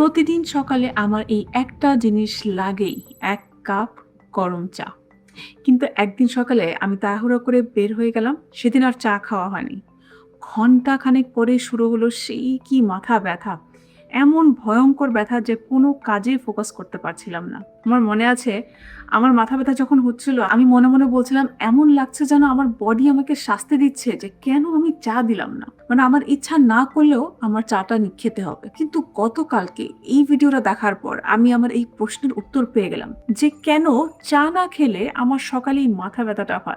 প্রতিদিন সকালে আমার এই একটা জিনিস লাগেই, এক কাপ গরম চা। কিন্তু একদিন সকালে আমি তাড়াহুড়ো করে বের হয়ে গেলাম, সেদিন আর চা খাওয়া হয়নি। ঘণ্টা খানেক পরে শুরু হলো সেই কি মাথা ব্যথা। এমন ভয়ঙ্কর ব্যথা যে কোনো কাজেই ফোকাস করতে পারছিলাম না। আমার মনে আছে, আমার মাথা ব্যথা যখন হচ্ছিল, আমি মনে মনে বলছিলাম, এমন লাগছে যেন আমার বডি আমাকে শাস্তি দিচ্ছে যে কেন আমি চা দিলাম না? মানে আমার ইচ্ছা না করলেও আমার চাটা খেতে হবে। কিন্তু গতকালকে এই ভিডিওটা দেখার পর আমি আমার এই প্রশ্নের উত্তর পেয়ে গেলাম যে কেন চা না খেলে আমার সকালেই মাথা ব্যথাটা হয়?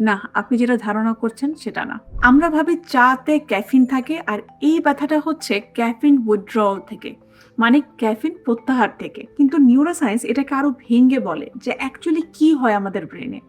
না, আপনি যেটা ধারণা করছেন সেটা না। আমরা ভাবি চাতে ক্যাফিন থাকে আর এই ব্যথাটা হচ্ছে ক্যাফিন উইথড্রল থেকে মানে ক্যাফিন প্রত্যাহার থেকে। কিন্তু নিউরোসায়েন্স এটাকে আরও ভেঙে বলে যে অ্যাকচুয়ালি কি হয় আমাদের ব্রেনে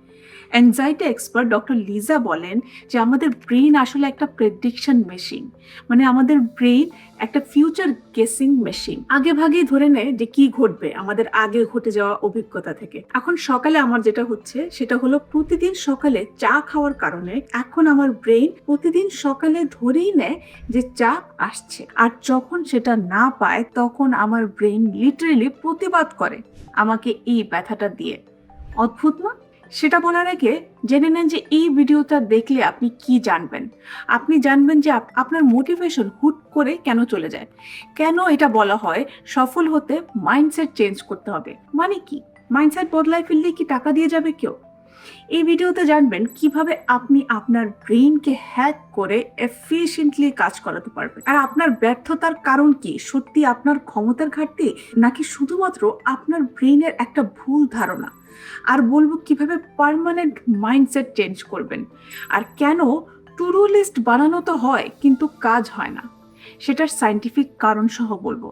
অ্যাংজাইটি এক্সপার্ট ডক্টর লিজা বলেন যে আমাদের ব্রেন আসলে একটা প্রেডিকশন মেশিন মানে আমাদের ব্রেন একটা ফিউচার গেসিং মেশিন আগে ভাগেই ধরে নেয় যে কি ঘটবে, আমাদের আগে ঘটে যাওয়া অভিজ্ঞতা থেকে। এখন সকালে আমার যেটা হচ্ছে, সেটা হলো প্রতিদিন সকালে চা খাওয়ার কারণে এখন আমার ব্রেন প্রতিদিন সকালে ধরেই নেয় যে চা আসছে। আর যখন সেটা না পায়, তখন আমার ব্রেন লিটারেলি প্রতিবাদ করে আমাকে এই ব্যথাটা দিয়ে। অদ্ভুত না? সেটা বলার আগে জেনে নেন যে এই ভিডিওটা দেখলে আপনি কি জানবেন। আপনি জানবেন যে আপ- আপনার মোটিভেশন হুট করে কেন চলে যায়। কেন এটা বলা হয় সফল হতে মাইন্ডসেট চেঞ্জ করতে হবে। মানে কি? মাইন্ডসেট বদলায় ফেললে কি টাকা দিয়ে যাবে কেউ? এই ভিডিওতে জানবেন কীভাবে আপনি আপনার ব্রেইনকে হ্যাক করে এফিশিয়েন্টলি কাজ করাতে পারবেন। আর আপনার ব্যর্থতার কারণ কি? সত্যি আপনার ক্ষমতার ঘাটতি? নাকি শুধুমাত্র আপনার ব্রেইনের একটা ভুল ধারণা? আর বলব কীভাবে পার্মানেন্ট মাইন্ডসেট চেঞ্জ করবেন? আর কেন টুডু লিস্ট বানানো তো হয়, কিন্তু কাজ হয় না? সেটার সাইন্টিফিক কারণ সহ বলব।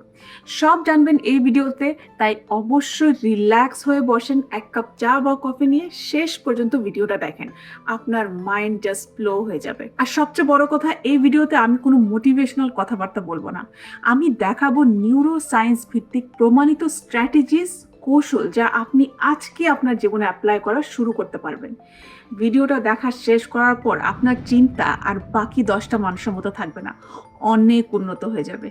সব জানবেন এই ভিডিওতে, তাই অবশ্যই রিল্যাক্স হয়ে বসেন, এক কাপ চা বা কফি নিয়ে শেষ পর্যন্ত ভিডিওটা দেখেন। আপনার মাইন্ড জাস্ট ফ্লো হয়ে যাবে। আর সবচেয়ে বড় কথা, এই ভিডিওতে আমি কোনো মোটিভেশনাল কথাবার্তা বলব না। আমি দেখাবো নিউরো সায়েন্স ভিত্তিক প্রমাণিত স্ট্র্যাটেজিস কৌশল যা আপনি আজকে আপনার জীবনে অ্যাপ্লাই করা শুরু করতে পারবেন। ভিডিওটা দেখা শেষ করার পর আপনার চিন্তা আর বাকি দশটা মানুষের মতো থাকবে না। অনেক উন্নত হয়ে যাবে।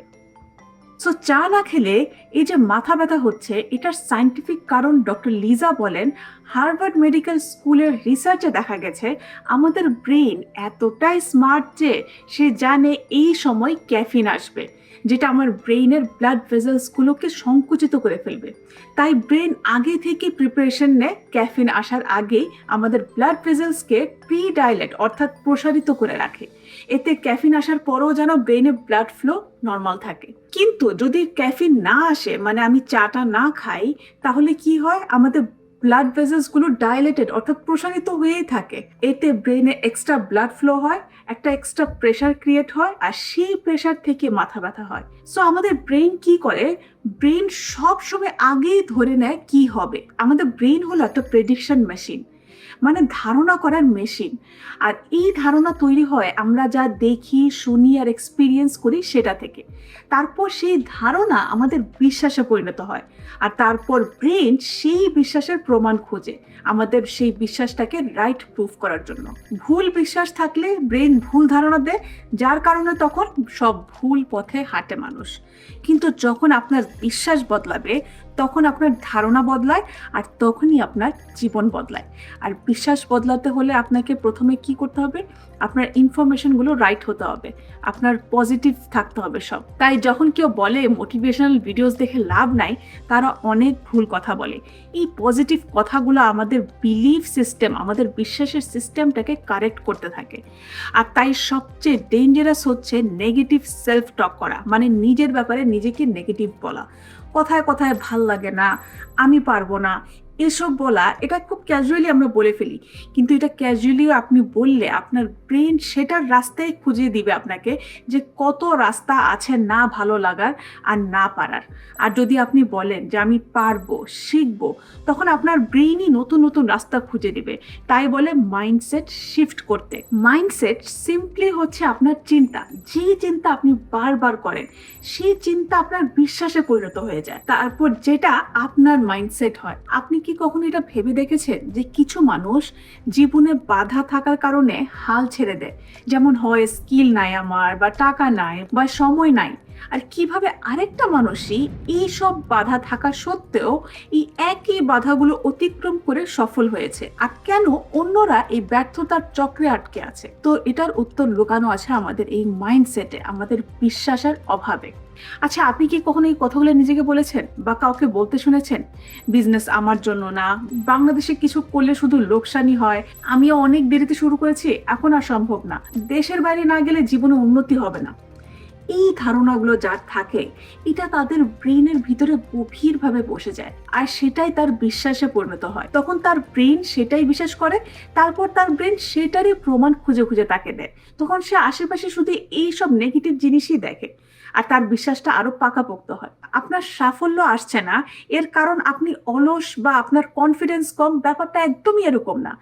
সো চা না খেলে এই যে মাথা ব্যথা হচ্ছে, এটার সাইন্টিফিক কারণ ডক্টর লিজা বলেন হার্ভার্ড মেডিকেল স্কুলের রিসার্চে দেখা গেছে, আমাদের ব্রেন এতটাই স্মার্ট যে সে জানে এই সময় ক্যাফিন আসবে, যেটা আমার ব্রেইনের ব্লাড ভেজেলসগুলোকে সংকুচিত করে ফেলবে। তাই ব্রেন আগে থেকে প্রিপারেশন নেয় ক্যাফিন আসার আগেই আমাদের ব্লাড ভেজেলসকে প্রি ডাইলেট অর্থাৎ প্রসারিত করে রাখে। এতে ক্যাফিন আসার পরও যেন ব্রেনে ব্লাড ফ্লো নর্মাল থাকে। কিন্তু যদি ক্যাফিন না আসে মানে আমি চাটা না খাই, তাহলে কি হয়? আমাদের ব্লাড ভেসেলসগুলো ডাইলেটেড অর্থাৎ প্রসারিত হয়েই থাকে। এতে ব্রেনে এক্সট্রা ব্লাড ফ্লো হয়, একটা এক্সট্রা প্রেশার ক্রিয়েট হয়, আর সেই প্রেশার থেকে মাথা ব্যথা হয়। সো আমাদের ব্রেন কি করে? ব্রেন সব সময় আগেই ধরে নেয় কি হবে। আমাদের ব্রেন হলো একটা প্রেডিকশন মেশিন মানে ধারণা করার মেশিন আর এই ধারণা তৈরি হয় আমরা যা দেখি, শুনি আর এক্সপিরিয়েন্স করি সেটা থেকে। তারপর সেই ধারণা আমাদের বিশ্বাসে পরিণত হয়। আর তারপর ব্রেন সেই বিশ্বাসের প্রমাণ খোঁজে আমাদের সেই বিশ্বাসটাকে রাইট প্রুফ করার জন্য। ভুল বিশ্বাস থাকলে ব্রেন ভুল ধারণা দেয়, যার কারণে তখন সব ভুল পথে হাঁটে মানুষ। কিন্তু যখন আপনার বিশ্বাস বদলাবে তখন আপনার ধারণা বদলায় আর তখনই আপনার জীবন বদলায়। আর বিশ্বাস বদলাতে হলে আপনাকে প্রথমে কি করতে হবে? আপনার ইনফরমেশনগুলো রাইট হতে হবে। আপনার পজিটিভ থাকতে হবে সব। তাই যখন কেউ বলে মোটিভেশনাল ভিডিওস দেখে লাভ নাই, তারা অনেক ভুল কথা বলে। এই পজিটিভ কথাগুলো আমাদের বিলিভ সিস্টেম আমাদের বিশ্বাসের সিস্টেমটাকে কারেক্ট করতে থাকে। আর তাই সবচেয়ে ডেঞ্জারাস হচ্ছে নেগেটিভ সেলফ টক করা। মানে নিজের ব্যাপারে নিজেকে নেগেটিভ বলা। কথায় কথায় ভালো লাগে না আমি পারব না। এসব বলা, এটা খুব ক্যাজুয়ালি আমরা বলে ফেলি। কিন্তু এটা ক্যাজুয়ালি আপনি বললে আপনার ব্রেন সেটার রাস্তায় খুঁজে দিবে আপনাকে যে কত রাস্তা আছে না ভালো লাগার আর না পারার। আর যদি আপনি বলেন যে আমি পারব, শিখব, তখন আপনার ব্রেইনই নতুন নতুন রাস্তা খুঁজে দিবে। তাই বলে মাইন্ডসেট শিফট করতে। মাইন্ডসেট সিম্পলি হচ্ছে আপনার চিন্তা। যে চিন্তা আপনি বারবার করেন, সেই চিন্তা আপনার বিশ্বাসে পরিণত হয়ে যায়। তারপর যেটা আপনার মাইন্ডসেট হয়, আপনি কি কখনো এটা ভেবে দেখেছেন যে কিছু মানুষ জীবনে বাধা থাকার কারণে হাল ছেড়ে দেয়? যেমন হয় স্কিল নাই আমার বা টাকা নাই বা সময় নাই। আর কীভাবে আরেকটা মানুষই এই সব বাধা থাকা সত্ত্বেও এই একই বাধাগুলো অতিক্রম করে সফল হয়েছে? আর কেন অন্যরা এই ব্যর্থতার চক্রে আটকে আছে? তো এটার উত্তর লুকানো আছে আমাদের এই মাইন্ডসেটে আমাদের বিশ্বাসের অভাবে। আচ্ছা আপনি কি কখনো এই কথাগুলো নিজেকে বলেছেন বা কাউকে বলতে শুনেছেন? বিজনেস আমার জন্য না। বাংলাদেশে কিছু করলে শুধু লোকসানি হয়। আমিও অনেক দেরিতে শুরু করেছি, এখন আর সম্ভব না। দেশের বাইরে না গেলে জীবনে উন্নতি হবে না। এই ধারণাগুলো যার থাকে, এটা তাদের ব্রেনের ভিতরে গভীরভাবে বসে যায়। আর সেটাই তার বিশ্বাসে পরিণত হয়। তখন তার ব্রেন সেটাই বিশ্বাস করে, তারপর তার ব্রেন সেটারই প্রমাণ খুঁজে খুঁজে তাকে দেয়। তখন সে আশেপাশে শুধু এই সব নেগেটিভ জিনিসই দেখে। আর তার বিশ্বাসটা আরও পাকাপোক্ত হয়। আপনার সাফল্য আসছে না, এর কারণ আপনি অলস বা আপনার কনফিডেন্স কম, ব্যাপারটা একদমই এরকম না।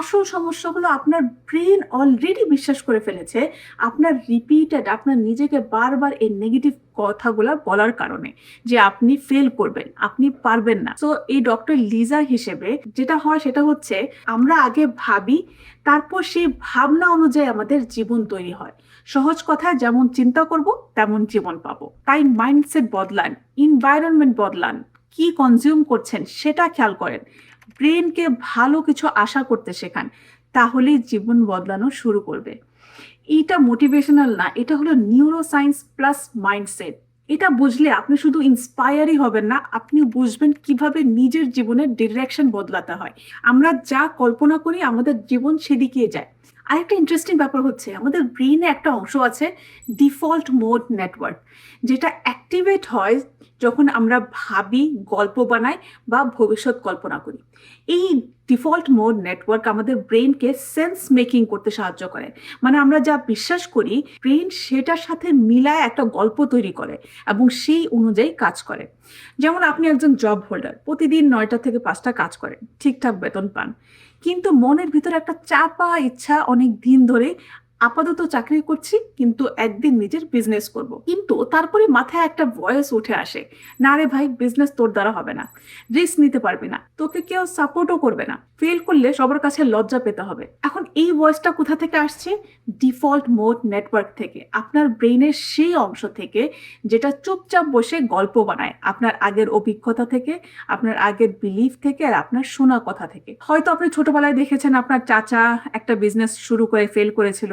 আসল সমস্যা হলো আপনার ব্রেন অলরেডি বিশ্বাস করে ফেলেছে আপনার রিপিটেড আপনার নিজেকে বারবার এই নেগেটিভ কথাগুলা বলার কারণে যে আপনি ফেল করবেন, আপনি পারবেন না। তো এই ডক্টর লিজা হিসেবে যেটা হয় সেটা হচ্ছে, আমরা আগে ভাবি, তারপর সেই ভাবনা অনুযায়ী আমাদের জীবন তৈরি হয়। সহজ কথায় যেমন চিন্তা করব, তেমন জীবন পাবো। তাই মাইন্ডসেট বদলান এনভায়রনমেন্ট বদলান, কি কনজিউম করছেন সেটা খেয়াল করেন। ব্রেনকে ভালো কিছু আশা করতে শেখান, তাহলেই জীবন বদলানো শুরু করবে। এটা মোটিভেশনাল না, এটা হলো নিউরো সায়েন্স প্লাস মাইন্ডসেট এটা বুঝলে আপনি শুধু ইন্সপায়ারই হবেন না আপনি বুঝবেন কীভাবে নিজের জীবনের ডিরেকশন বদলাতে হয়। আমরা যা কল্পনা করি, আমাদের জীবন সেদিকে যায়। আরেকটা ইন্টারেস্টিং ব্যাপার হচ্ছে, আমাদের ব্রেনে একটা অংশ আছে ডিফল্ট মোড নেটওয়ার্ক যেটা অ্যাক্টিভেট হয় যখন আমরা ভাবি, গল্প বানাই বা ভবিষ্যৎ কল্পনা করি। এই ডিফল্ট মোড নেটওয়ার্ক আমাদের ব্রেনকে সেন্স মেকিং করতে সাহায্য করে। মানে আমরা যা বিশ্বাস করি ব্রেন সেটার সাথে মিলায় একটা গল্প তৈরি করে এবং সেই অনুযায়ী কাজ করে। যেমন আপনি একজন জব হোল্ডার প্রতিদিন নয়টা থেকে পাঁচটা কাজ করেন ঠিকঠাক বেতন পান। কিন্তু মনের ভিতরে একটা চাপা ইচ্ছা অনেক দিন ধরে আপাতত চাকরি করছি, কিন্তু একদিন নিজের বিজনেস করব। কিন্তু তারপরে মাথায় একটা ভয়েস উঠে আসে, না রে ভাই বিজনেস তোর দ্বারা হবে না। রিস্ক নিতে পারবি না। তোকে কেউ সাপোর্টও করবে না। ফেল করলে সবার কাছে লজ্জা পেতে হবে। এখন এই ভয়েসটা কোথা থেকে আসছে? ডিফল্ট মোড নেটওয়ার্ক থেকে। আপনার ব্রেইনের সেই অংশ থেকে, যেটা চুপচাপ বসে গল্প বানায়। আপনার আগের অভিজ্ঞতা থেকে, আপনার আগের বিলিফ থেকে, আর আপনার শোনা কথা থেকে। হয়তো আপনি ছোটবেলায় দেখেছেন আপনার চাচা একটা বিজনেস শুরু করে ফেল করেছিল।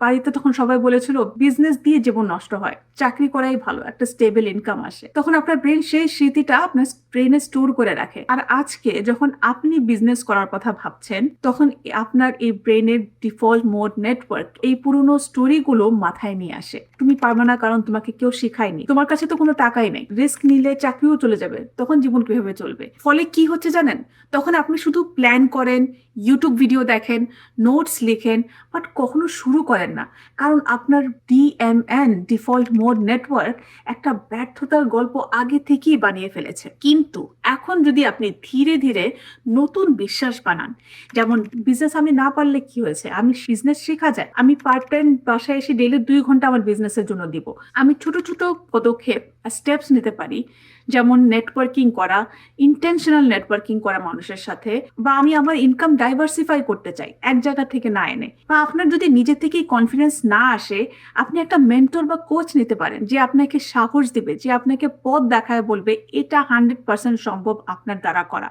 বাড়িতে তখন সবাই বলেছিল বিজনেস দিয়ে জীবন নষ্ট হয়, চাকরি করাই ভালো, একটা স্টেবল ইনকাম আসে। তখন আপনার ব্রেন সেই স্মৃতিটা আপনার ব্রেনে স্টোর করে রাখে। আর আজকে যখন আপনি বিজনেস করার কথা ভাবছেন, তখন আপনার এই ব্রেনের ডিফল্ট মোড নেটওয়ার্ক এই পুরনো স্টোরিগুলো মাথায় নিয়ে আসে। তুমি পারবে না কারণ তোমাকে কেউ শেখায়নি। তোমার কাছে তো কোনো টাকাই নেই। রিস্ক নিলে চাকরিও চলে যাবে, তখন জীবন কীভাবে চলবে? ফলে কি হচ্ছে জানেন? তখন আপনি শুধু প্ল্যান করেন ইউটিউব ভিডিও দেখেন নোটস লিখেন বাট কখনো শুরু করেন না। কারণ আপনার ডিএমএন ডিফল্ট মোড নেটওয়ার্ক একটা ব্যর্থতার গল্প আগে থেকেই বানিয়ে ফেলেছে। কিন্তু এখন যদি আপনি ধীরে ধীরে নতুন বিশ্বাস বানান, যেমন বিজনেস আমি না পারলে কি হয়েছে? আমি বিজনেস শেখা যায়, আমি পার্ট টাইম বাসায় এসে ডেলি দুই ঘণ্টা আমার বিজনেসের জন্য দিব। আমি ছোট ছোট পদক্ষেপ স্টেপস নিতে পারি। যেমন নেটওয়ার্কিং করা ইন্টেনশনাল নেটওয়ার্কিং করা মানুষের সাথে, বা আমি আমার ইনকাম ডাইভার্সিফাই করতে চাই, এক জায়গা থেকে না এনে। বা আপনার যদি নিজে থেকেই কনফিডেন্স না আসে, আপনি একটা মেন্টর বা কোচ নিতে পারেন, যে আপনাকে সাহস দিবে, যে আপনাকে পথ দেখায় বলবে, এটা হান্ড্রেড পার্সেন্ট সম্ভব আপনার দ্বারা করা।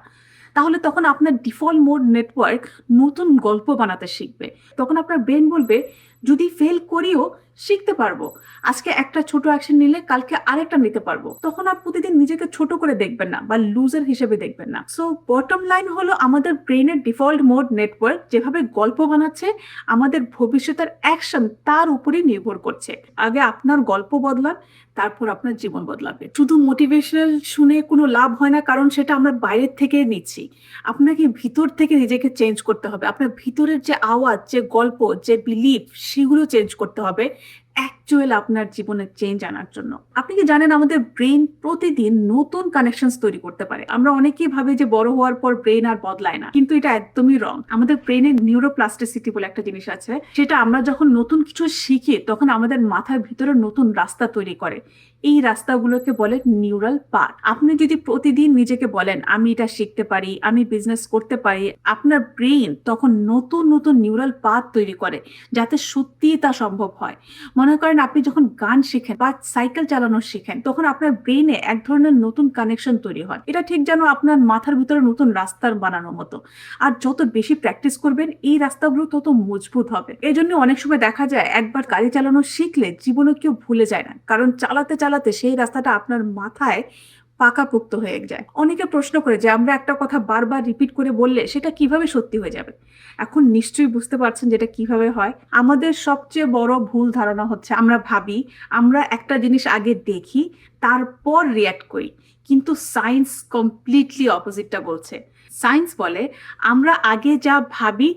তাহলে তখন আপনার ডিফল্ট মোড নেটওয়ার্ক নতুন গল্প বানাতে শিখবে। তখন আপনার ব্রেন বলবে, যদি ফেল করিও শিখতে পারব। আজকে একটা ছোট অ্যাকশন নিলে কালকে আরেকটা নিতে পারব। তখন আর প্রতিদিন নিজেকে ছোট করে দেখবেন না বা লুজার হিসেবে দেখবেন না। সো বটম লাইন হলো আমাদের ব্রেনের ডিফল্ট মোড নেটওয়ার্ক যেভাবে গল্প বানাচ্ছে, আমাদের ভবিষ্যতের অ্যাকশন তার উপরেই নির্ভর করছে। আগে আপনার গল্প বদলান, তারপর আপনার জীবন বদলাবে। শুধু মোটিভেশনাল শুনে কোনো লাভ হয় না, কারণ সেটা আমরা বাইরের থেকে নিচ্ছি। আপনাকে ভিতর থেকে নিজেকে চেঞ্জ করতে হবে। আপনার ভিতরের যে আওয়াজ, যে গল্প, যে বিলিফ সেগুলো চেঞ্জ করতে হবে। অ্যাকচুয়াল আপনার জীবনে চেঞ্জ আনার জন্য। আপনি কি জানেন আমাদের ব্রেন প্রতিদিন নতুন কানেকশনস তৈরি করতে পারে? আমরা অনেকেই ভাবি যে বড় হওয়ার পর ব্রেন আর বদলায় না। কিন্তু এটা একদমই রং আমাদের ব্রেনের নিউরোপ্লাস্টিসিটি বলে একটা জিনিস আছে, সেটা আমরা যখন নতুন কিছু শিখি, তখন আমাদের মাথার ভিতরে নতুন রাস্তা তৈরি করে। এই রাস্তাগুলোকে বলে নিউরাল পাথ আপনি যদি প্রতিদিন নিজেকে বলেন, আমি এটা শিখতে পারি, আমি বিজনেস করতে পারি, আপনার ব্রেন তখন নতুন নতুন নিউরাল পাথ তৈরি করে, যাতে সত্যিই তা সম্ভব হয়। মনে করেন আপনি যখন গান শিখেন বা সাইকেল চালানো শিখেন, তখন আপনার ব্রেনে এক ধরনের নতুন কানেকশন তৈরি হয়। এটা ঠিক যেন আপনার মাথার ভিতরে নতুন রাস্তার বানানো মতো। আর যত বেশি প্র্যাকটিস করবেন, এই রাস্তাগুলো তত মজবুত হবে। এই জন্য অনেক সময় দেখা যায়, একবার গাড়ি চালানো শিখলে জীবনে কেউ ভুলে যায় না। কারণ চালাতে চালাতে সেই রাস্তাটা আপনার মাথায় পাকাপোক্ত হয়ে যায়। অনেকে প্রশ্ন করে যে, আমরা একটা কথা বারবার রিপিট করে বললে সেটা কীভাবে সত্যি হয়ে যাবে? এখন নিশ্চয়ই বুঝতে পারছেন যেটা কীভাবে হয়। আমাদের সবচেয়ে বড় ভুল ধারণা হচ্ছে আমরা ভাবি, আমরা একটা জিনিস আগে দেখি, তারপর রিয়াক্ট করি। কিন্তু সায়েন্স কমপ্লিটলি অপোজিটটা বলছে। সায়েন্স বলে, আমরা আগে যা ভাবি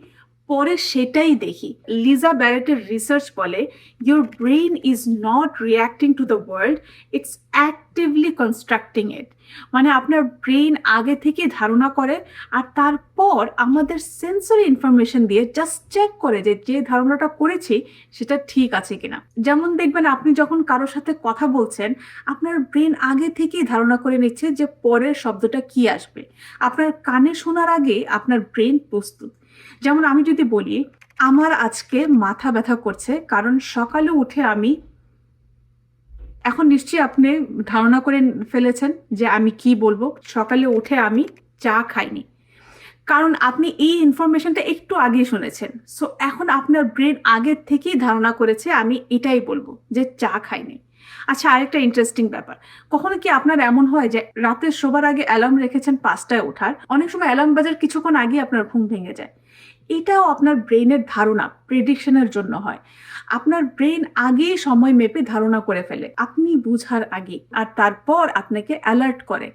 পরে সেটাই দেখি। লিজা ব্যারেটের রিসার্চ বলে your brain is not reacting to the world it's actively constructing it মানে আপনার ব্রেইন আগে থেকে ধারণা করে, আর তারপর আমাদের সেন্সরি ইনফরমেশন দিয়ে জাস্ট চেক করে যে যে ধারণাটা করেছি, সেটা ঠিক আছে কিনা। যেমন দেখবেন, আপনি যখন কারোর সাথে কথা বলছেন, আপনার ব্রেন আগে থেকেই ধারণা করে নিচ্ছে যে পরের শব্দটা কি আসবে। আপনার কানে শোনার আগে আপনার ব্রেন প্রস্তুত। যেমন আমি যদি বলি, আমার আজকে মাথা ব্যথা করছে, কারণ সকালে উঠে আমি এখন নিশ্চয়ই আপনি ধারণা করে ফেলেছেন যে আমি কি বলব, সকালে উঠে আমি চা খাইনি। কারণ আপনি এই ইনফরমেশনটা একটু আগে শুনেছেন। সো এখন আপনার ব্রেন আগের থেকেই ধারণা করেছে আমি এটাই বলব যে চা খাইনি। আচ্ছা আরেকটা ইন্টারেস্টিং ব্যাপার। কখনো কি আপনার এমন হয় যে রাতে শোবার আগে অ্যালার্ম রেখেছেন পাঁচটায় ওঠার? অনেক সময় অ্যালার্ম বাজার কিছুক্ষণ আগে আপনার ঘুম ভেঙে যায়। এটাও আপনার ব্রেনের ধারণা, প্রেডিকশনের জন্য হয়। আপনার ব্রেন আগেই সময় মেপে ধারণা করে ফেলে, আপনি বুঝার আগে, আর তারপর আপনাকে অ্যালার্ট করে।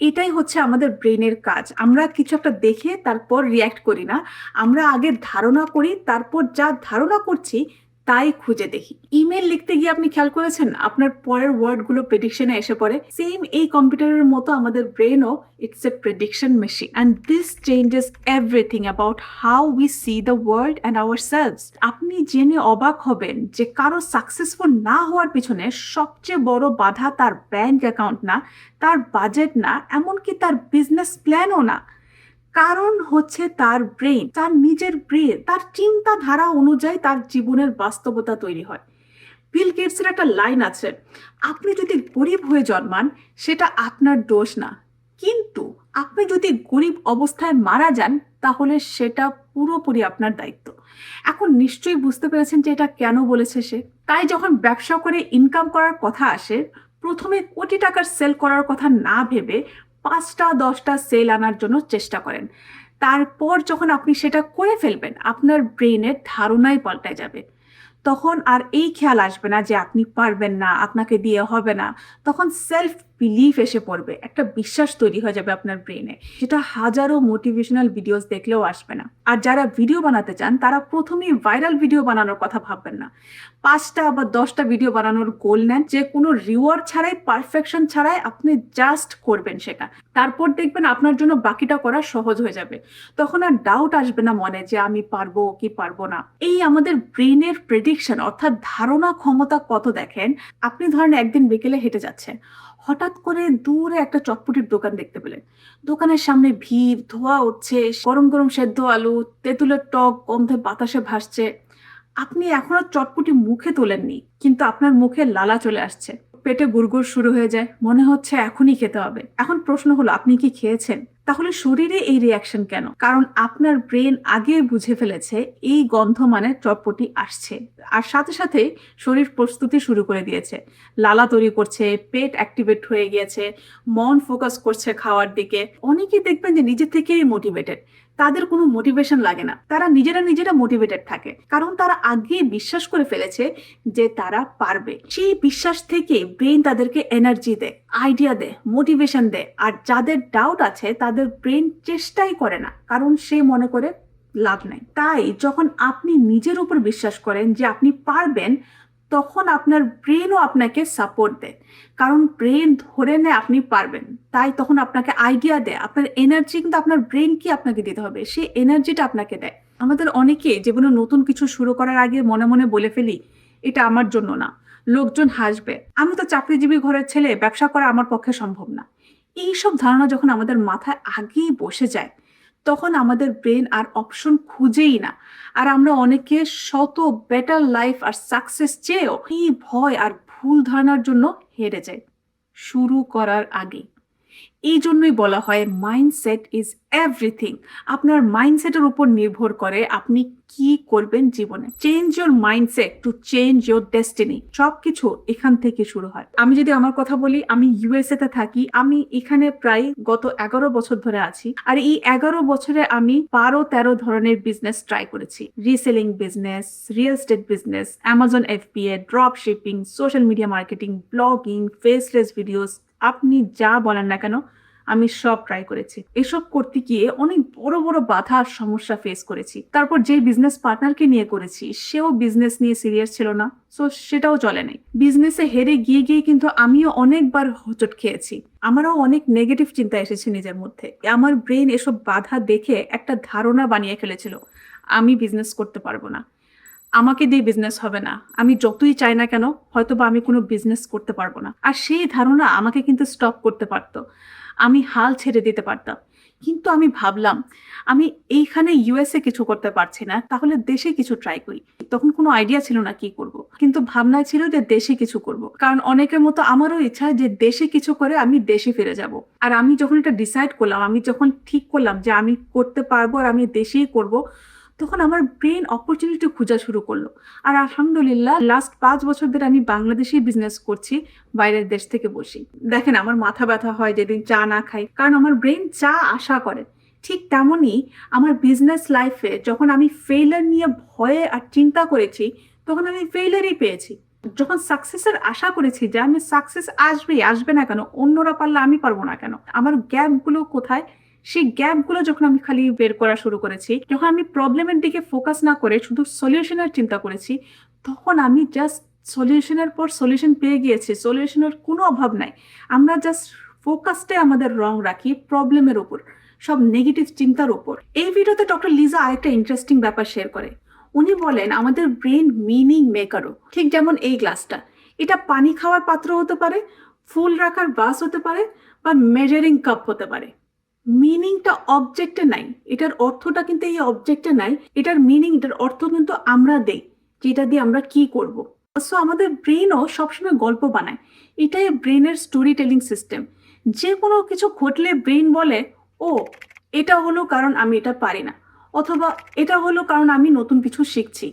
এটাই হচ্ছে আমাদের ব্রেনের কাজ। আমরা কিছু একটা দেখে তারপর রিয়্যাক্ট করি না। আমরা আগে ধারণা করি, তারপর যা ধারণা করছি তাই খুঁজে দেখি। ইমেল লিখতে গিয়ে আপনি খেয়াল করেছেন? আপনার পরের ওয়ার্ডগুলো প্রেডিকশনে এসে পড়ে। সেম এই কম্পিউটারের মতো আমাদের ব্রেনও it's a prediction machine and this changes everything about how we see the world and our cells আপনি জেনে অবাক হবেন যে কারও সাকসেসফুল না হওয়ার পিছনে সবচেয়ে বড় বাধা তার ব্যাংক অ্যাকাউন্ট না, তার বাজেট না, এমনকি তার বিজনেস প্ল্যানও না। কারণ হচ্ছে তার ব্রেন তার নিজের ব্রেন তার চিন্তাধারা অনুযায়ী তার জীবনের বাস্তবতা তৈরি হয়। বিল গেটসের একটা লাইন আছে, আপনি যদি গরিব হয়ে জন্মান, সেটা আপনার দোষ না। কিন্তু আপনি যদি গরিব অবস্থায় মারা যান, তাহলে সেটা পুরোপুরি আপনার দায়িত্ব। এখন নিশ্চয়ই বুঝতে পেরেছেন যে এটা কেন বলেছে সে। তাই যখন ব্যবসা করে ইনকাম করার কথা আসে, প্রথমে কোটি টাকার সেল করার কথা না ভেবে পাঁচটা, দশটা সেল আনার জন্য চেষ্টা করেন। তারপর যখন আপনি সেটা করে ফেলবেন, আপনার ব্রেনের ধারণাই পাল্টায় যাবে। তখন আর এই খেয়াল আসবে না যে আপনি পারবেন না, আপনাকে দিয়ে হবে না। তখন সেলফ বিলিফ এসে পড়বে, একটা বিশ্বাস তৈরি হয়ে যাবে আপনার ব্রেনে যেটা হাজারো মোটিভেশনাল ভিডিওস দেখলেও আসবে না। আর যারা ভিডিও বানাতে চান, তারা প্রথমেই ভাইরাল ভিডিও বানানোর কথা ভাববেন না। পাঁচটা বা দশটা ভিডিও বানানোর গোল নেন, যে কোনো রিওয়ার্ড ছাড়াই পারফেকশন ছাড়াই আপনি জাস্ট করবেন সেটা। তারপর দেখবেন আপনার জন্য বাকিটা করা সহজ হয়ে যাবে। তখন আর ডাউট আসবে না মনে যে আমি পারব কি পারব না। এই আমাদের ব্রেনের প্রেডিকশন অর্থাৎ ধারণা ক্ষমতা কত দেখেন, আপনি ধরেন একদিন বিকেলে হেঁটে যাচ্ছেন। হঠাৎ করে দূরে একটা চটপটির দোকান দেখতে পেলেন। দোকানের সামনে ভিড়, ধোয়া উঠছে, গরম গরম সেদ্ধ আলু, তেঁতুলের টক, গন্ধে বাতাসে ভাসছে। আপনি এখনও চটপটি মুখে তোলেননি, কিন্তু আপনার মুখে লালা চলে আসছে। পেটে গুড়গুড় শুরু হয়ে যায়। মনে হচ্ছে এখনই খেতে হবে। এখন প্রশ্ন হলো, আপনি কি খেয়েছেন? তাহলে শরীরে এই রিয়াকশন কেন? কারণ আপনার ব্রেন আগে বুঝে ফেলেছে, এই গন্ধ মানে চটপটি আসছে। আর সাথে সাথে শরীর প্রস্তুতি শুরু করে দিয়েছে। লালা তৈরি করছে, পেট অ্যাক্টিভেট হয়ে গিয়েছে, মন ফোকাস করছে খাওয়ার দিকে। অনেকেই দেখবেন যে নিজে থেকেই মোটিভেটেড তাদের কোনো মোটিভেশন লাগে না। তারা নিজেরা নিজেরা মোটিভেটেড থাকে। কারণ তারা আগে বিশ্বাস করে ফেলেছে যে তারা পারবে। সেই বিশ্বাস থেকে ব্রেন তাদেরকে এনার্জি দেয় আইডিয়া দেয় মোটিভেশন দেয়। আর যাদের ডাউট আছে, তাদের ব্রেন চেষ্টাই করে না। কারণ সে মনে করে লাভ নাই। তাই যখন আপনি নিজের উপর বিশ্বাস করেন যে আপনি পারবেন তখন আপনার ব্রেনও আপনাকে সাপোর্ট দেয়। কারণ ব্রেন ধরে নেয় আপনি পারবেন, তাই তখন আপনাকে আইডিয়া দেয়। আপনার এনার্জি কিন্তু আপনার ব্রেন কি আপনাকে দিতে হবে? সেই এনার্জিটা আপনাকে দেয়। আমাদের অনেকে জীবনে নতুন কিছু শুরু করার আগে মনে মনে বলে ফেলি, এটা আমার জন্য না। লোকজন হাসবে। আমি তো চাকরিজীবী ঘরের ছেলে, ব্যবসা করা আমার পক্ষে সম্ভব না। এইসব ধারণা যখন আমাদের মাথায় আগেই বসে যায় তখন আমাদের ব্রেন আর অপশন খুঁজেই না। আর আমরা অনেকে শত বেটার লাইফ আর সাকসেস চেয়েও এই ভয় আর ভুল ধারণার জন্য হেরে যায় শুরু করার আগে এই জন্যই বলা হয় মাইন্ডসেট ইজ এভরিথিং আপনার মাইন্ডসেটের উপর নির্ভর করে আপনি কি করবেন জীবনে। Change your mindset to change your destiny সব কিছু এখান থেকে শুরু হয়। আমি যদি আমার কথা বলি, আমি ইউএসএ তে থাকি, আমি এখানে প্রায় গত এগারো বছর ধরে আছি। আর এই এগারো বছরে আমি বারো তেরো ধরনের বিজনেস ট্রাই করেছি। Reselling business real estate business Amazon FBA drop shipping social media marketing blogging faceless videos আপনি যা বলেন না কেন, আমি সব ট্রাই করেছি। এসব করতে গিয়ে অনেক বড় বড় বাধা আর সমস্যা ফেস করেছি। তারপর যে বিজনেস পার্টনারকে নিয়ে করেছি, সেও বিজনেস নিয়ে সিরিয়াস ছিল না সো সেটাও চলে নাই। বিজনেসে হেরে গিয়ে গিয়ে কিন্তু আমিও অনেকবার হোঁচট খেয়েছি। আমারও অনেক নেগেটিভ চিন্তা এসেছে নিজের মধ্যে। আমার ব্রেন এসব বাধা দেখে একটা ধারণা বানিয়ে ফেলেছিল, আমি বিজনেস করতে পারব না। আমাকে দিয়ে বিজনেস হবে না। আমি যতই চাই না কেন হয়তো বা আমি কোনো বিজনেস করতে পারব না। আর সেই ধারণা আমাকে কিন্তু স্টপ করতে পারতো। আমি হাল ছেড়ে দিতে পারতাম। কিন্তু আমি ভাবলাম, আমি এইখানে ইউএসএ কিছু করতে পারছি না, তাহলে দেশে কিছু ট্রাই করি। তখন কোনো আইডিয়া ছিল না কি করব। কিন্তু ভাবনায় ছিল যে দেশে কিছু করব। কারণ অনেকের মতো আমারও ইচ্ছা যে দেশে কিছু করে আমি দেশে ফিরে যাব। আর আমি যখন এটা ডিসাইড করলাম, আমি যখন ঠিক করলাম যে আমি করতে পারব আর আমি দেশেই করব তখন আমার ব্রেন অপরচুনিটি খোঁজা শুরু করল। আর আলহামদুলিল্লাহ লাস্ট পাঁচ বছর ধরে আমি বাংলাদেশেই বিজনেস করছি, বাইরের দেশ থেকে বসি। দেখেন আমার মাথা ব্যথা হয়, যেদিন চা না খাই, কারণ আমার ব্রেন চা আশা করে। ঠিক তেমনই আমার বিজনেস লাইফে যখন আমি ফেইলার নিয়ে ভয়ে আর চিন্তা করেছি, তখন আমি ফেইলারই পেয়েছি। যখন সাকসেসের আশা করেছি যে আমি সাকসেস আসবেই, আসবে না কেন, অন্যরা পারলে আমি পারব না কেন, আমার গ্যাপগুলো কোথায়? সেই গ্যাপগুলো যখন আমি খালি বের করা শুরু করেছি, যখন আমি প্রবলেমের দিকে ফোকাস না করে শুধু সলিউশনের চিন্তা করেছি, তখন আমি জাস্ট সলিউশনের পর সলিউশন পেয়ে গিয়েছি। সলিউশনের কোনো অভাব নাই। আমরা জাস্ট ফোকাসটাই আমাদের রং রাখি প্রবলেমের উপর, সব নেগেটিভ চিন্তার উপর। এই ভিডিওতে ডক্টর লিজা আরেকটা ইন্টারেস্টিং ব্যাপার শেয়ার করে। উনি বলেন, আমাদের ব্রেন মিনিং মেকারও ঠিক যেমন এই গ্লাসটা এটা পানি খাওয়ার পাত্র হতে পারে, ফুল রাখার বাস হতে পারে, বা মেজারিং কাপ হতে পারে। মিনিংটা অবজেক্টে নাই। এটার অর্থটা কিন্তু এই অবজেক্টে নাই। এটার মিনিং এটার অর্থ কিন্তু আমরা দেই যেটা দিয়ে আমরা কি করব। সো আমাদের ব্রেনও সবসময় গল্প বানায়। এটাই ব্রেনের স্টোরি টেলিং সিস্টেম যে কোনো কিছু ঘটলে ব্রেন বলে, ও, এটা হলো কারণ আমি এটা পারি না। অথবা, এটা হলো কারণ আমি নতুন কিছু শিখছি।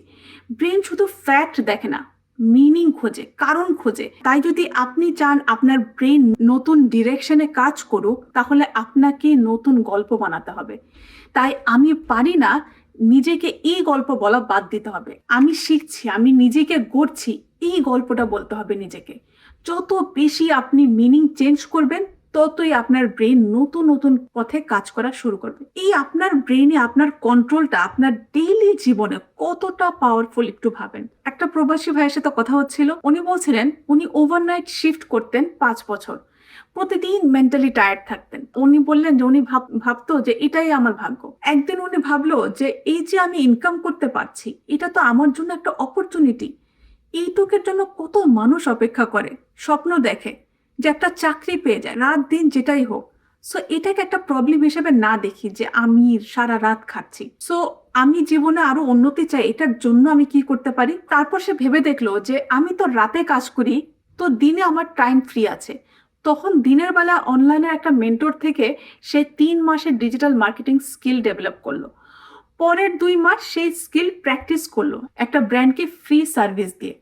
ব্রেন শুধু ফ্যাক্ট দেখে না। মিনিং খোঁজে, কারণ খোঁজে। তাই যদি আপনি চান আপনার ব্রেন নতুন ডিরেকশনে কাজ করুক, তাহলে আপনাকে নতুন গল্প বানাতে হবে। তাই আমি পারি না নিজেকে এই গল্প বলা বাদ দিতে হবে। আমি শিখছি, আমি নিজেকে গড়ছি, এই গল্পটা বলতে হবে নিজেকে। যত বেশি আপনি মিনিং চেঞ্জ করবেন ততই আপনার ব্রেন নতুন নতুন পথে কাজ করা শুরু করবে। এই আপনার ব্রেনে আপনার কন্ট্রোলটা আপনার ডেইলি জীবনে কতটা পাওয়ারফুল একটু ভাবেন। একটা প্রবাসী ভাইয়ের সাথে কথা হচ্ছিল, উনি বলছিলেন, উনি ওভারনাইট শিফট করতেন পাঁচ বছর। প্রতিদিন মেন্টালি টায়ার্ড থাকতেন। উনি বললেন যে, উনি ভাব- ভাবতো যে, এটাই আমার ভাগ্য। একদিন উনি ভাবলো যে, এই যে আমি ইনকাম করতে পারছি, এটা তো আমার জন্য একটা অপরচুনিটি এইটুকের জন্য কত মানুষ অপেক্ষা করে? স্বপ্ন দেখে। যে একটা চাকরি পেয়ে যায়, রাত দিন যেটাই হোক। সো এটাকে একটা প্রবলেম হিসেবে না দেখি যে আমি সারা রাত খাচ্ছি। সো আমি জীবনে আরও উন্নতি চাই, এটার জন্য আমি কি করতে পারি? তারপর সে ভেবে দেখল যে আমি তো রাতে কাজ করি, তো দিনে আমার টাইম ফ্রি আছে। তখন দিনের বেলা অনলাইনে একটা মেন্টর থেকে সে তিন মাসের ডিজিটাল মার্কেটিং স্কিল ডেভেলপ করল। পরের দুই মাস সেই স্কিল প্র্যাকটিস করল, একটা ব্র্যান্ডকে ফ্রি সার্ভিস দিয়ে,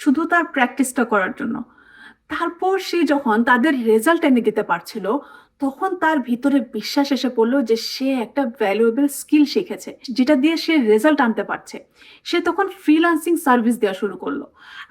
শুধু তার প্র্যাকটিসটা করার জন্য। তারপর সে যখন তাদের রেজাল্ট এনে দিতে পারছিল, তখন তার ভিতরে বিশ্বাস এসে পড়ল যে সে একটা ভ্যালুয়েবল স্কিল শিখেছে, যেটা দিয়ে সে রেজাল্ট আনতে পারছে। সে তখন ফ্রিলান্সিং সার্ভিস দেওয়া শুরু করল।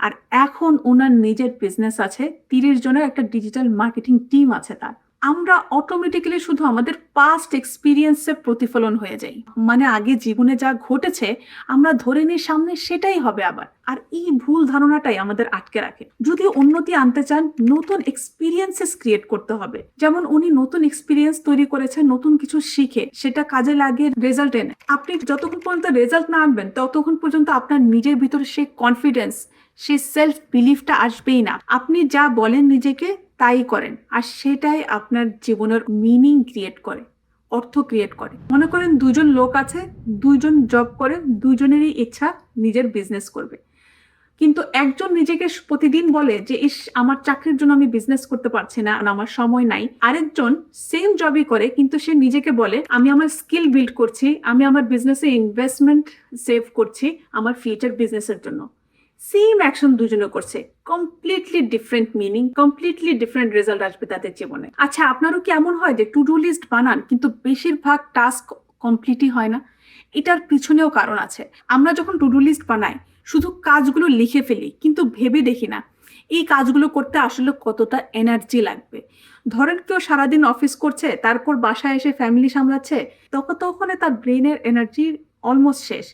আর এখন ওনার নিজের বিজনেস আছে, তিরিশ জনের একটা ডিজিটাল মার্কেটিং টিম আছে তার। আমরা অটোমেটিক্যালি শুধু আমাদের পাস্ট এক্সপিরিয়েন্সের প্রতিফলন হয়ে যাই। মানে আগে জীবনে যা ঘটেছে, আমরা ধরে নিই সামনে সেটাই হবে আবার। আর এই ভুল ধারণাটাই আমাদের আটকে রাখে। যদি উন্নতি আনতে চান, নতুন এক্সপিরিয়েন্সেস ক্রিয়েট করতে হবে। যেমন উনি নতুন এক্সপিরিয়েন্স তৈরি করেছেন, নতুন কিছু শিখে, সেটা কাজে লাগিয়ে রেজাল্ট এনে। আপনি যতক্ষণ পর্যন্ত রেজাল্ট না আনবেন, ততক্ষণ পর্যন্ত আপনার নিজের ভিতরে সেই কনফিডেন্স সেই সেলফ বিলিফটা আসবেই না। আপনি যা বলেন নিজেকে তাই করেন। আর সেটাই আপনার জীবনের মিনিং ক্রিয়েট করে, অর্থ ক্রিয়েট করে। মনে করেন দুজন লোক আছে দুজন জব করে দুজনেরই ইচ্ছা নিজের বিজনেস করবে। কিন্তু একজন নিজেকে প্রতিদিন বলে যে, ইস, আমার চাকরির জন্য আমি বিজনেস করতে পারছি না আমার সময় নাই। আরেকজন সেম জবই করে, কিন্তু সে নিজেকে বলে, আমি আমার স্কিল বিল্ড করছি, আমি আমার বিজনেসে ইনভেস্টমেন্ট সেভ করছি, আমার ফিউচার বিজনেসের জন্য। সেম অ্যাকশন দুজনে করছে। Completely different meaning completely different result আসবে তাদের জীবনে। আচ্ছা আপনারও কি এমন হয় যে টু ডু লিস্ট বানান, কিন্তু বেশিরভাগ টাস্ক কমপ্লিটই হয় না? এটার পিছনেও কারণ আছে। আমরা যখন টু ডু লিস্ট বানাই, শুধু কাজগুলো লিখে ফেলি, কিন্তু ভেবে দেখি না। এই কাজগুলো করতে আসলে কতটা এনার্জি লাগবে। ধরেন কেউ সারাদিন অফিস করছে, তারপর বাসায় এসে ফ্যামিলি সামলাচ্ছে তখন তখন তার ব্রেনের এনার্জি অলমোস্ট শেষ।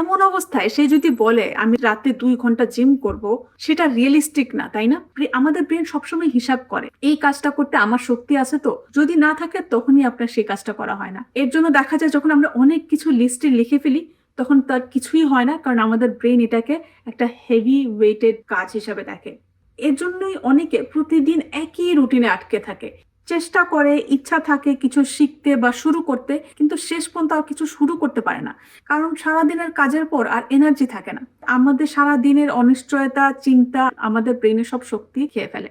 এমন অবস্থায় সে যদি বলে, আমি রাতে দুই ঘণ্টা জিম করব, সেটা রিয়েলিস্টিক না, তাই না? আমাদের ব্রেন সবসময় হিসাব করে, এই কাজটা করতে আমার শক্তি আছে তো? যদি না থাকে, তখনই আপনার সেই কাজটা করা হয় না। এর জন্য দেখা যায়, যখন আমরা অনেক কিছু লিস্টে লিখে ফেলি, তখন তার কিছুই হয় না, কারণ আমাদের ব্রেন এটাকে একটা হেভি ওয়েটেড কাজ হিসাবে দেখে। এর জন্যই অনেকে প্রতিদিন একই রুটিনে আটকে থাকে। চেষ্টা করে, ইচ্ছা থাকে কিছু শিখতে বা শুরু করতে, কিন্তু শেষ পর্যন্ত আর কিছু শুরু করতে পারে না। কারণ সারাদিনের কাজের পর আর এনার্জি থাকে না। আমাদের সারা দিনের অনিশ্চয়তা, চিন্তা আমাদের ব্রেনে সব শক্তি খেয়ে ফেলে।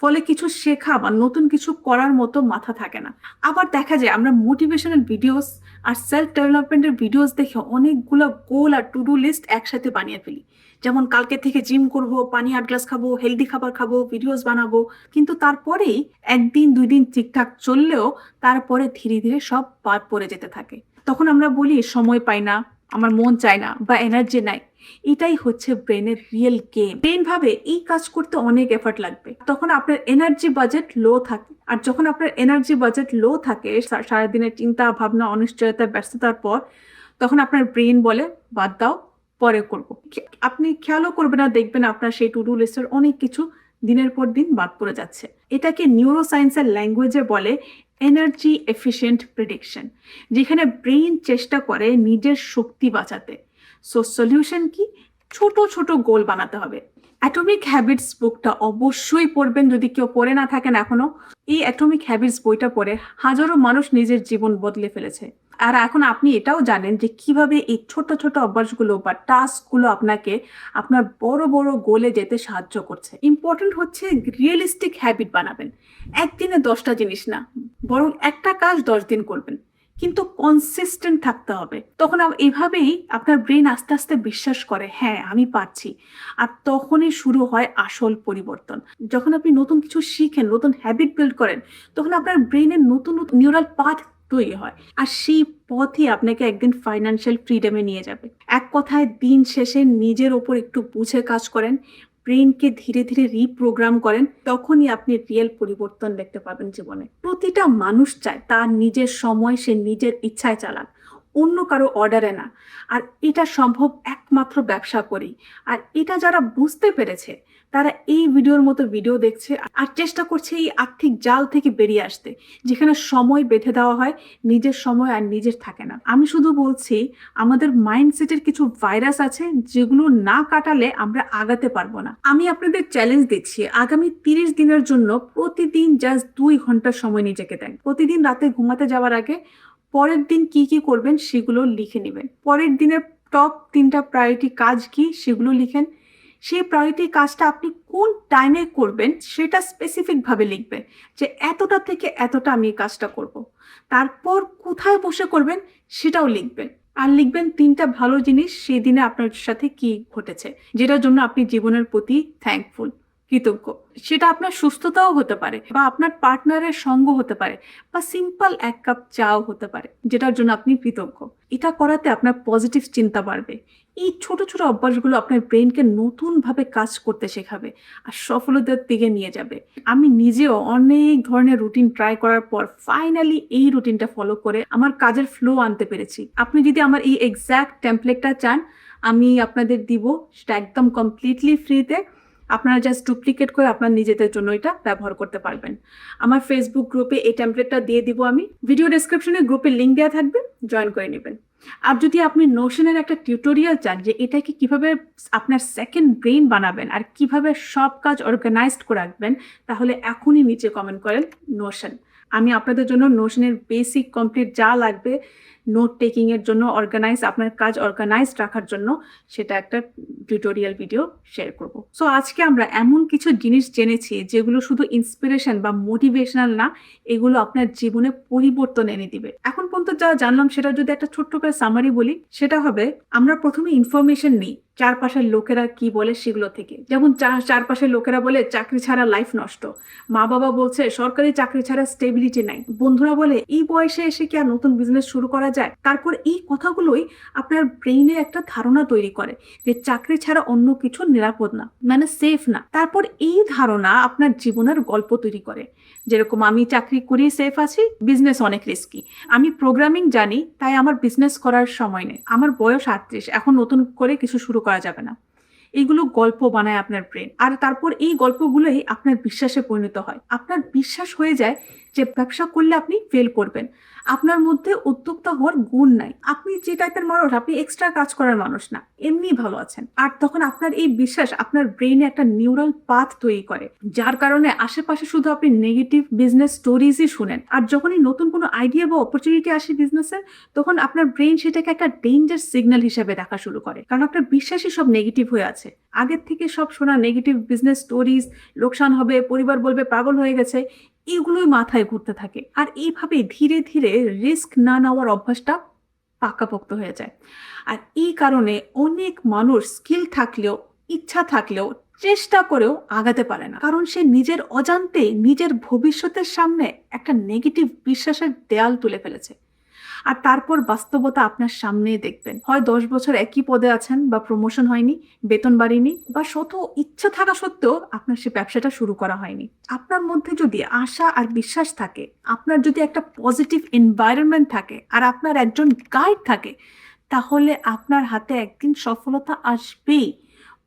ফলে কিছু শেখা বা নতুন কিছু করার মতো মাথা থাকে না। আবার দেখা যায় আমরা মোটিভেশনাল ভিডিওস আর সেলফ ডেভেলপমেন্টের ভিডিওস দেখে অনেকগুলো গোল আর টু ডু লিস্ট একসাথে বানিয়ে ফেলি। যেমন কালকে থেকে জিম করব, পানি আট গ্লাস খাব হেলদি খাবার খাব ভিডিওস বানাবো। কিন্তু তারপরেই একদিন দুই দিন ঠিকঠাক চললেও তারপরে ধীরে ধীরে সব বাদ পড়ে যেতে থাকে। তখন আমরা বলি, সময় পাই না, আমার মন চায় না বা এনার্জি নাই। এটাই হচ্ছে ব্রেনের রিয়েল গেম ব্রেন ভাবে এই কাজ করতে অনেক এফর্ট লাগবে। তখন আপনার এনার্জি বাজেট লো থাকে। আর যখন আপনার এনার্জি বাজেট লো থাকে সারাদিনের চিন্তা, ভাবনা, অনিশ্চয়তা, ব্যস্ততার পর, তখন আপনার ব্রেন বলে, বাদ দাও পরে করব। আপনি খেয়ালও করবেন না, দেখবেন আপনার সেই টু ডু লিস্টের অনেক কিছু দিনের পর দিন বাদ পড়ে যাচ্ছে। এটাকে নিউরো সায়েন্সের ল্যাঙ্গুয়েজে বলে এনার্জি এফিশিয়েন্ট প্রেডিকশন যেখানে ব্রেইন চেষ্টা করে নিজের শক্তি বাঁচাতে। সো সলিউশন কি? ছোট ছোট গোল বানাতে হবে। অ্যাটমিক হ্যাবিটস বুকটা অবশ্যই পড়বেন যদি কেউ পড়ে না থাকেন এখনও। এই অ্যাটমিক হ্যাবিটস বইটা পড়ে হাজারো মানুষ নিজের জীবন বদলে ফেলেছে। আর এখন আপনি এটাও জানেন যে কীভাবে এই ছোট ছোট অভ্যাসগুলো বা টাস্কগুলো আপনাকে আপনার বড় বড় গোলে যেতে সাহায্য করছে। ইম্পর্টেন্ট হচ্ছে রিয়েলিস্টিক হ্যাবিট বানাবেন। একদিনে দশটা জিনিস না, বরং একটা কাজ দশ দিন করবেন। কিন্তু কনসিস্টেন্ট থাকতে হবে। তখন এভাবেই আপনার ব্রেন আস্তে আস্তে বিশ্বাস করে হ্যাঁ আমি পারছি। আর তখনই শুরু হয় আসল পরিবর্তন। যখন আপনি নতুন কিছু শিখেন, নতুন হ্যাবিট বিল্ড করেন, তখন আপনার ব্রেনের নতুন নিউরাল পাথ তৈরি হয়। আর সেই পথই আপনাকে একদিন ফাইন্যান্সিয়াল ফ্রিডমে নিয়ে যাবে। এক কথায় দিন শেষে নিজের ওপর একটু বুঝে কাজ করেন ব্রেনকে ধীরে ধীরে রিপ্রোগ্রাম করেন, তখনই আপনি রিয়েল পরিবর্তন দেখতে পাবেন জীবনে। প্রতিটা মানুষ চায় তার নিজের সময় সে নিজের ইচ্ছায় চালাক, অন্য কারও অর্ডারে না। আর এটা সম্ভব একমাত্র ব্যবসা করেই। আর এটা যারা বুঝতে পেরেছে তারা এই ভিডিওর মতো ভিডিও দেখছে আর চেষ্টা করছে এই আর্থিক জাল থেকে বেরিয়ে আসতে, যেখানে সময় বেঁধে দেওয়া হয়, নিজের সময় আর নিজের থাকে না। আমি শুধু বলছি, আমাদের মাইন্ডসেটের কিছু ভাইরাস আছে যেগুলো না কাটালে আমরা আগাতে পারব না। আমি আপনাদের চ্যালেঞ্জ দিচ্ছি, আগামী তিরিশ দিনের জন্য প্রতিদিন জাস্ট দুই ঘণ্টা সময় নিজেকে দেন। প্রতিদিন রাতে ঘুমাতে যাওয়ার আগে পরের দিন কি কি করবেন সেগুলো লিখে নেবেন। পরের দিনের টপ তিনটা প্রায়োরিটি কাজ কি সেগুলো লিখেন। সেই প্রায়োরিটি কাজটা আপনি কোন টাইমে করবেন সেটা স্পেসিফিকভাবে লিখবেন যে এতটা থেকে এতটা আমি এই কাজটা করব। তারপর কোথায় বসে করবেন সেটাও লিখবেন। আর লিখবেন তিনটা ভালো জিনিস সেই দিনে আপনার সাথে কি ঘটেছে, যেটার জন্য আপনি জীবনের প্রতি থ্যাঙ্কফুল কৃতজ্ঞ। সেটা আপনার সুস্থতাও হতে পারে বা আপনার পার্টনারের সঙ্গ হতে পারে বা সিম্পল এক কাপ চাও হতে পারে, যেটার জন্য আপনি কৃতজ্ঞ। এটা করাতে আপনার পজিটিভ চিন্তা বাড়বে। এই ছোট ছোট অভ্যাসগুলো আপনার ব্রেনকে নতুনভাবে কাজ করতে শেখাবে আর সফলতার দিকে নিয়ে যাবে। আমি নিজেও অনেক ধরনের রুটিন ট্রাই করার পর ফাইনালি এই রুটিনটা ফলো করে আমার কাজের ফ্লো আনতে পেরেছি। আপনি যদি আমার এই এক্স্যাক্ট টেমপ্লেটটা চান, আমি আপনাদের দিব। সেটা একদম কমপ্লিটলি ফ্রিতে আপনারা জাস্ট ডুপ্লিকেট করে আপনার নিজেদের জন্য এটা ব্যবহার করতে পারবেন। আমার ফেসবুক গ্রুপে এই টেমপ্লেটটা দিয়ে দিব আমি। ভিডিও ডেসক্রিপশনে গ্রুপের লিঙ্ক দেওয়া থাকবে। জয়েন করে নেবেন। আর যদি আপনি নোশনের একটা টিউটোরিয়াল চান যে এটাকে কীভাবে আপনার সেকেন্ড ব্রেইন বানাবেন আর কীভাবে সব কাজ অর্গানাইজড করে রাখবেন, তাহলে এখনই নিচে কমেন্ট করেন নোশন আমি আপনাদের জন্য নোশনের বেসিক কমপ্লিট যা লাগবে নোট টেকিং এর জন্য অর্গানাইজ আপনার কাজ অর্গানাইজড রাখার জন্য সেটা একটা টিউটোরিয়াল ভিডিও শেয়ার করব। সো আজকে আমরা এমন কিছু জিনিস জেনেছি যেগুলো শুধু ইন্সপিরেশন বা মোটিভেশনাল না, এগুলো আপনার জীবনে পরিবর্তন এনে দিবে। এখন পর্যন্ত যা জানলাম সেটা যদি একটা ছোট্ট করে সামারি বলি, সেটা হবে আমরা প্রথমে ইনফরমেশন নিই, চারপাশের লোকেরা কি বলে সেগুলো থেকে। যেমন চারপাশের লোকেরা বলে চাকরি ছাড়া লাইফ নষ্ট। মা বাবা বলছে সরকারি চাকরি ছাড়া স্টেবিলিটি নাই। বন্ধুরা বলে, এই বয়সে এসে কি আর নতুন বিজনেস শুরু করা যায়, তারপর এই কথাগুলোই আপনার ব্রেইনে একটা ধারণা তৈরি করে যে চাকরি ছাড়া অন্য কিছু নিরাপদ না মানে সেফ না। তারপর এই ধারণা আপনার জীবনের গল্প তৈরি করে। যেরকম আমি চাকরি করি সেফ আছি বিজনেস অনেক রিস্কি আমি প্রোগ্রামিং জানি, তাই আমার বিজনেস করার সময় নেই। আমার বয়স আটত্রিশ, এখন নতুন করে কিছু শুরু করা যাবে না। এইগুলো গল্প বানায় আপনার ব্রেন আর তারপর এই গল্পগুলোই আপনার বিশ্বাসে পরিণত হয়। আপনার বিশ্বাস হয়ে যায় যে ব্যবসা করলে আপনি ফেল করবেন। আপনার মধ্যে উদ্যোক্তা হওয়ার গুণ নাই। আপনি যে টাইপের মানুষ, আপনি এক্সট্রা কাজ করার মানুষ না, এমনি ভালো আছেন। আর তখন আপনার এই বিশ্বাস, আপনার ব্রেইনে একটা নিউরাল পাথ তৈরি করে, যার কারণে আশেপাশে শুধু আপনি নেগেটিভ বিজনেস স্টোরিজই শুনেন। আর যখনই নতুন কোনো আইডিয়া বা অপরচুনিটি আসে বিজনেসে তখন আপনার ব্রেন সেটাকে একটা ডেঞ্জার সিগন্যাল হিসেবে দেখা শুরু করে। কারণ আপনার বিশ্বাসই সব নেগেটিভ হয়ে আছে। আগের থেকে সব শোনা নেগেটিভ বিজনেস স্টোরিজ লোকসান হবে, পরিবার বলবে পাগল হয়ে গেছে এগুলোই মাথায় ঘুরতে থাকে। আর এইভাবে ধীরে ধীরে রিস্ক না নেওয়ার অভ্যাসটা পাকাপোক্ত হয়ে যায়। আর এই কারণে অনেক মানুষ স্কিল থাকলেও, ইচ্ছা থাকলেও চেষ্টা করেও আগাতে পারে না। কারণ সে নিজের অজান্তে নিজের ভবিষ্যতের সামনে একটা নেগেটিভ বিশ্বাসের দেয়াল তুলে ফেলেছে। আর তারপর বাস্তবতা আপনার সামনেই দেখবেন। হয় দশ বছর একই পদে আছেন বা প্রমোশন হয়নি, বেতন বাড়েনি বা শত ইচ্ছা থাকা সত্ত্বেও আপনার সে ব্যবসাটা শুরু করা হয়নি। আপনার মধ্যে যদি আশা আর বিশ্বাস থাকে, আপনার যদি একটা পজিটিভ এনভায়রনমেন্ট থাকে আর আপনার একজন গাইড থাকে, তাহলে আপনার হাতে একদিন সফলতা আসবেই।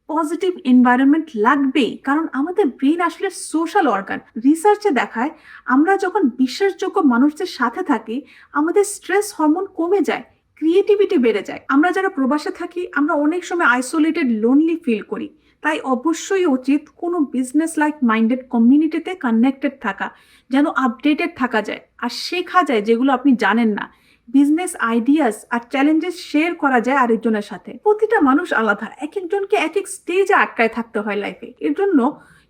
পজিটিভ এনভায়রনমেন্ট লাগবেই, কারণ আমাদের ব্রেন আসলে সোশ্যাল অর্গান রিসার্চে দেখায়, আমরা যখন বিশ্বাসযোগ্য মানুষদের সাথে থাকি, আমাদের স্ট্রেস হরমোন কমে যায় ক্রিয়েটিভিটি বেড়ে যায়। আমরা যারা প্রবাসে থাকি, আমরা অনেক সময় আইসোলেটেড লোনলি ফিল করি। তাই অবশ্যই উচিত কোনো বিজনেস লাইক মাইন্ডেড কমিউনিটিতে কানেক্টেড থাকা, যেন আপডেটেড থাকা যায়। আর শেখা যায় যেগুলো আপনি জানেন না। বিজনেস আইডিয়াস আর চ্যালেঞ্জেস শেয়ার করা যায় আরেকজনের সাথে। প্রতিটা মানুষ আলাদা এক একজনকে এক এক স্টেজে আটকায় থাকতে হয় লাইফে এর জন্য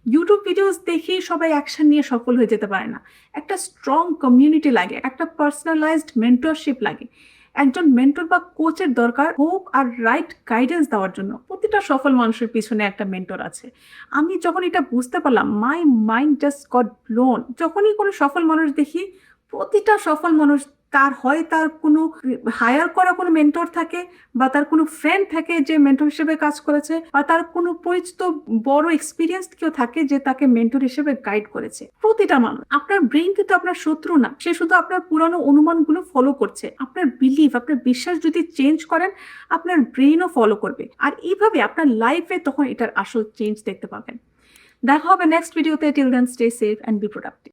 ইউটিউব ভিডিওস দেখেই সবাই অ্যাকশন নিয়ে সফল হয়ে যেতে পারে না। একটা স্ট্রং কমিউনিটি লাগে, একটা পার্সোনালাইজড মেন্টরশিপ লাগে। একজন মেন্টর বা কোচের দরকার হোক আর রাইট গাইডেন্স দেওয়ার জন্য। প্রতিটা সফল মানুষের পিছনে একটা মেন্টর আছে। আমি যখন এটা বুঝতে পারলাম my mind just got blown যখনই কোনো সফল মানুষ দেখি, প্রতিটা সফল মানুষ তার হয় তার কোনো হায়ার করা কোনো মেন্টর থাকে বা তার কোনো ফ্রেন্ড থাকে যে মেন্টর হিসেবে কাজ করেছে বা তার কোনো পরিচিত বড় এক্সপিরিয়েন্স কেউ থাকে যে তাকে মেন্টর হিসেবে গাইড করেছে। প্রতিটা মানুষ, আপনার ব্রেন কিন্তু আপনার শত্রু না। সে শুধু আপনার পুরানো অনুমানগুলো ফলো করছে। আপনার বিলিভ আপনার বিশ্বাস যদি চেঞ্জ করেন, আপনার ব্রেনও ফলো করবে। আর এইভাবে আপনার লাইফে তখন এটার আসল চেঞ্জ দেখতে পাবেন। দেখা হবে নেক্সট ভিডিওতে till then stay safe and be productive